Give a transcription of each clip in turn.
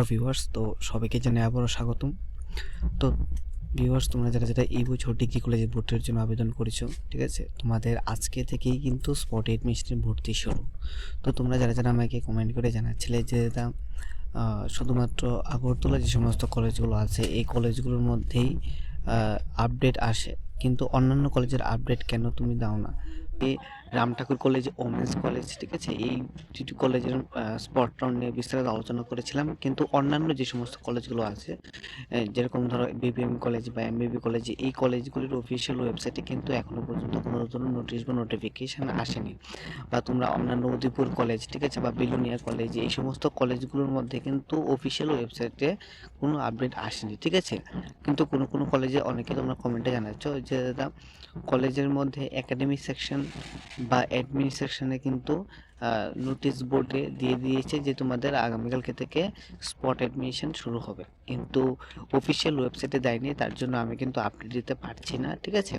Hello viewers, তো সবাইকে জানাই আবারও স্বাগতম। তো ভিউয়ার্স, তোমরা যারা যারা এই বছর ডিগ্রি কলেজে ভর্তির জন্য আবেদন করেছ, ঠিক আছে? তোমাদের আজকে থেকেই কিন্তু স্পট এডমিশনে ভর্তি শুরু। তো তোমরা যারা যারা আমাকে কমেন্ট করে জানাচ্ছিলে যে দাদা শুধুমাত্র আগরতলা যে সমস্ত কলেজগুলো আছে, এই কলেজগুলোর মধ্যেই আপডেট আসে। কিন্তু অন্যান্য কলেজের আপডেট কেন তুমি দাও না? এই Ram Thakur college, women's college, ঠিক আছে? এই দুটি কলেজের স্পট নিয়ে বিস্তারিত আলোচনা করেছিলাম। কিন্তু অন্যান্য যে সমস্ত কলেজগুলো আছে যেরকম ধরো বিবিএম কলেজ বা এম এমবিবি কলেজ, এই কলেজগুলির অফিসিয়াল ওয়েবসাইটে কিন্তু এখনও পর্যন্ত কোনো ধরনের নোটিশ বা নোটিফিকেশন আসেনি। বা তোমরা অন্যান্য উদয়পুর কলেজ, ঠিক আছে? বা বিলোনিয়া কলেজ, এই সমস্ত কলেজগুলোর মধ্যে কিন্তু অফিসিয়াল ওয়েবসাইটে কোনো আপডেট আসেনি, ঠিক আছে? কিন্তু কোনো কোনো কলেজে অনেকে তোমরা কমেন্টে জানাচ্ছ যে, দাদা, কলেজের মধ্যে একাডেমিক সেকশন বা অ্যাডমিন সেকশনে কিন্তু নোটিশ বোর্ডে দিয়ে দিয়েছে যে তোমাদের আগামীকালকে থেকে স্পট অ্যাডমিশন শুরু হবে। কিন্তু অফিসিয়াল ওয়েবসাইটে দেয়নি, তার জন্য আমি কিন্তু আপডেট দিতে পারছি না, ঠিক আছে?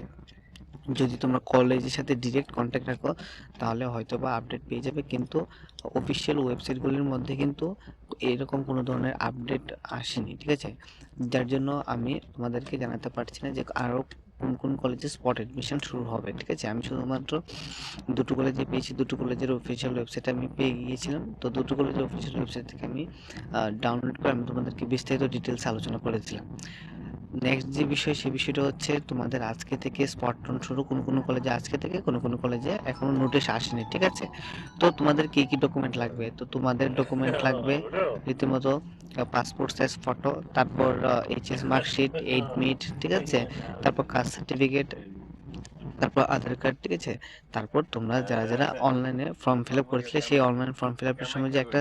যদি তোমরা কলেজের সাথে ডিরেক্ট কন্ট্যাক্ট রাখো, তাহলে হয়তো বা আপডেট পেয়ে যাবে, কিন্তু অফিসিয়াল ওয়েবসাইটগুলির মধ্যে কিন্তু এরকম কোনো ধরনের আপডেট আসেনি, ঠিক আছে? যার জন্য আমি তোমাদেরকে জানাতে পারছি না যে আরও কোন কোন কলেজে স্পট অ্যাডমিশন শুরু হবে, ঠিক আছে? আমি শুধুমাত্র দুটো কলেজে পেয়েছি, দুটো কলেজের অফিসিয়াল ওয়েবসাইট আমি পেয়ে গিয়েছিলাম। তো দুটো কলেজের অফিসিয়াল ওয়েবসাইট থেকে আমি ডাউনলোড করে আমি তোমাদেরকে বিস্তারিত ডিটেলস আলোচনা করেছিলাম নেক্সট যে বিষয়, সে বিষয়টা হচ্ছে তোমাদের আজকে থেকে স্পট শুরু। কোনো কোনো কলেজে আজকে থেকে, কোনো কোনো কলেজে এখনও নোটিশ আসেনি, ঠিক আছে? তো তোমাদের কি কি ডকুমেন্ট লাগবে? তো তোমাদের ডকুমেন্ট লাগবে রীতিমতো পাসপোর্ট সাইজ ফটো তারপর এইচএস মার্কশিট এইট মিট ঠিক আছে? তারপর কাস্ট সার্টিফিকেট তারপর আধার কার্ড ঠিক আছে? তারপর তোমরা যারা যারা অনলাইনে ফর্ম ফিল আপ করেছিলে সেই অনলাইন ফর্ম ফিল আপের সময় যে একটা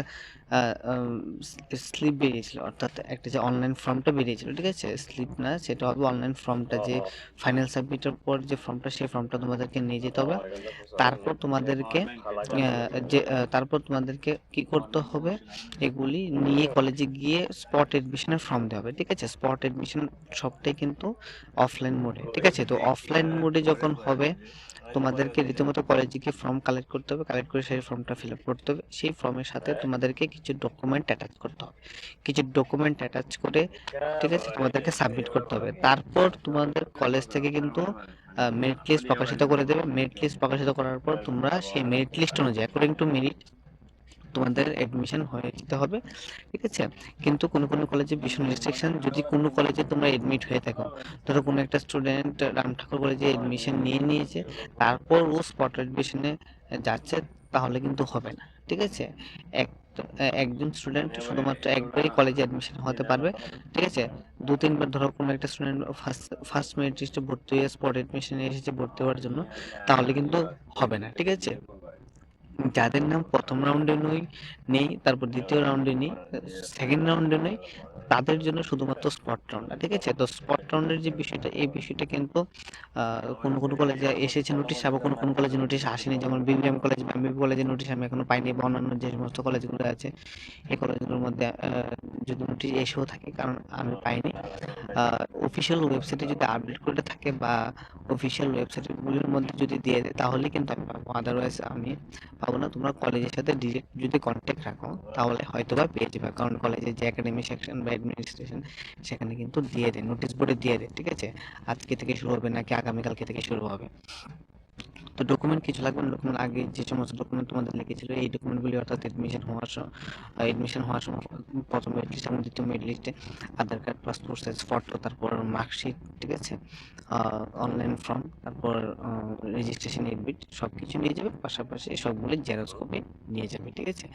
স্লিপ বেরিয়েছিল অর্থাৎ একটা যে অনলাইন ফর্মটা বেরিয়েছিল ঠিক আছে? স্লিপ না সেটা হবে অনলাইন ফর্মটা যে ফাইনাল সাবমিটের পর যে ফর্মটা সেই ফর্মটা তোমাদেরকে নিয়ে যেতে হবে। তারপর তোমাদেরকে যে তারপর তোমাদেরকে কি করতে হবে? এগুলি নিয়ে কলেজে গিয়ে স্পট এডমিশনের ফর্ম দেওয়া হবে ঠিক আছে? স্পট এডমিশন সবটাই কিন্তু অফলাইন মোডে ঠিক আছে? তো অফলাইন মোডে যখন হবে। তোমাদেরকে রীতিমতো কলেজে গিয়ে ফর্ম কালেক্ট করতে হবে কালেক্ট করে সেই ফর্মটা ফিল আপ করতে হবে। সেই ফর্মের সাথে তোমাদেরকে কিছু ডকুমেন্ট অ্যাটাচ করতে হবে। কিছু ডকুমেন্ট অ্যাটাচ করে ঠিক আছে তোমাদেরকে সাবমিট করতে হবে। তারপর তোমাদের কলেজ থেকে কিন্তু মেরিট লিস্ট প্রকাশিত করে দেবে। মেরিট লিস্ট প্রকাশিত করার পর তোমরা সেই মেরিট লিস্ট অনুযায়ী অ্যাকর্ডিং টু মেরিট তোমাদের অ্যাডমিশন হয়ে যেতে হবে, ঠিক আছে? কিন্তু কোনো কোনো কলেজে ভীষণ রেস্ট্রিকশন যদি কোনো কলেজে তোমরা এডমিট হয়ে থাকো, ধরো কোনো একটা স্টুডেন্ট রাম ঠাকুর কলেজে এডমিশন নিয়ে নিয়েছে, তারপর ও স্পট এডমিশনে যাচ্ছে, তাহলে কিন্তু হবে না, ঠিক আছে? এক, একজন স্টুডেন্ট শুধুমাত্র একবারই কলেজে অ্যাডমিশন হতে পারবে, ঠিক আছে? দু, তিনবার ধরো কোনো একটা স্টুডেন্ট ফার্স্ট ফার্স্ট মেরিট ভর্তি হয়ে স্পট এডমিশনে এসেছে ভর্তি হওয়ার জন্য, তাহলে কিন্তু হবে না, ঠিক আছে? যাদের নাম প্রথম রাউন্ডে নই, নেই, তারপর দ্বিতীয় রাউন্ডে নেই সেকেন্ড রাউন্ডে নেই তাদের জন্য শুধুমাত্র স্পট রাউন্ড ঠিক আছে? তো স্পট রাউন্ডের যে বিষয়টা, এই বিষয়টা কিন্তু কোনো কোনো কলেজে এসেছে নোটিশ আবার কোনো কোনো কলেজে নোটিশ আসেনি। যেমন বিবিএম কলেজ বা এমবিবি কলেজে নোটিশ আমি এখনও পাইনি, বা অন্যান্য যে সমস্ত কলেজগুলো আছে, এই কলেজগুলোর মধ্যে যদি নোটিশ এসেও থাকে, কারণ আমি পাইনি। অফিসিয়াল ওয়েবসাইটে যদি আপডেট করে থাকে, বা অফিসিয়াল ওয়েবসাইটগুলোর মধ্যে যদি দিয়ে দেয়, তাহলে কিন্তু আমি পাবো। আদারওয়াইজ আমি পাবো না। তোমরা কলেজের সাথে যদি কন্ট্যাক্ট রাখো, তাহলে হয়তো বা পেয়ে যাবে। কারণ কলেজের যে একাডেমি সেকশন বা অ্যাডমিনিস্ট্রেশন সেখানে কিন্তু দিয়ে দেয় নোটিশ বোর্ডে দিয়ে দেয়, ঠিক আছে? আজকে থেকে শুরু হবে নাকি আগামীকালকে থেকে শুরু হবে? তো ডকুমেন্ট কিছু লাগবে? না ডকুমেন্ট আগে যে সমস্ত ডকুমেন্ট তোমাদের লিখেছিল এই ডকুমেন্টগুলি অর্থাৎ এডমিশন হওয়ার সময় এডমিশন হওয়ার সময় প্রথম মেরিট লিস্ট এবং দ্বিতীয় মেরিট লিস্টে Aadhaar card passport size photo তারপর মার্কশিট ঠিক আছে? অনলাইন ফর্ম তারপর রেজিস্ট্রেশন এডমিট সব কিছু নিয়ে যাবে, পাশাপাশি সবগুলি জেরক্স কপি নিয়ে যাবে, ঠিক আছে?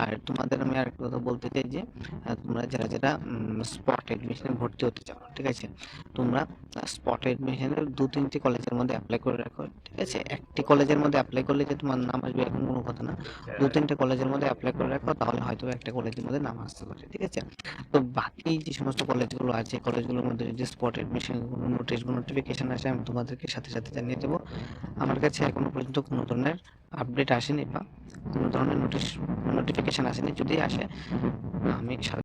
আর তোমাদের আমি আরেকটা কথা বলতে চাই যে তোমরা যারা যারা স্পট এডমিশনে ভর্তি হতে চাও, ঠিক আছে? তোমরা স্পট এডমিশনের দু তিনটি কলেজের মধ্যে অ্যাপ্লাই করে রাখো, ঠিক আছে? একটি কলেজের মধ্যে অ্যাপ্লাই করলে যে তোমার নাম আসবে এখন কোনো কথা না। দু তিনটে কলেজের মধ্যে অ্যাপ্লাই করে রাখো, তাহলে হয়তো একটা কলেজের মধ্যে নাম আসতে পারে, ঠিক আছে? তো বাকি যে সমস্ত কলেজগুলো আছে কলেজগুলোর মধ্যে যদি স্পট এডমিশন কোনো নোটিশ বা নোটিফিকেশন আসে, আমি তোমাদেরকে সাথে সাথে জানিয়ে দেবো। আমার কাছে এখনও পর্যন্ত কোনো ধরনের আপডেট আসেনি বা কোনো ধরনের নোটিশ নোটিফিকেশন আসেনি, যদি আসে, আমি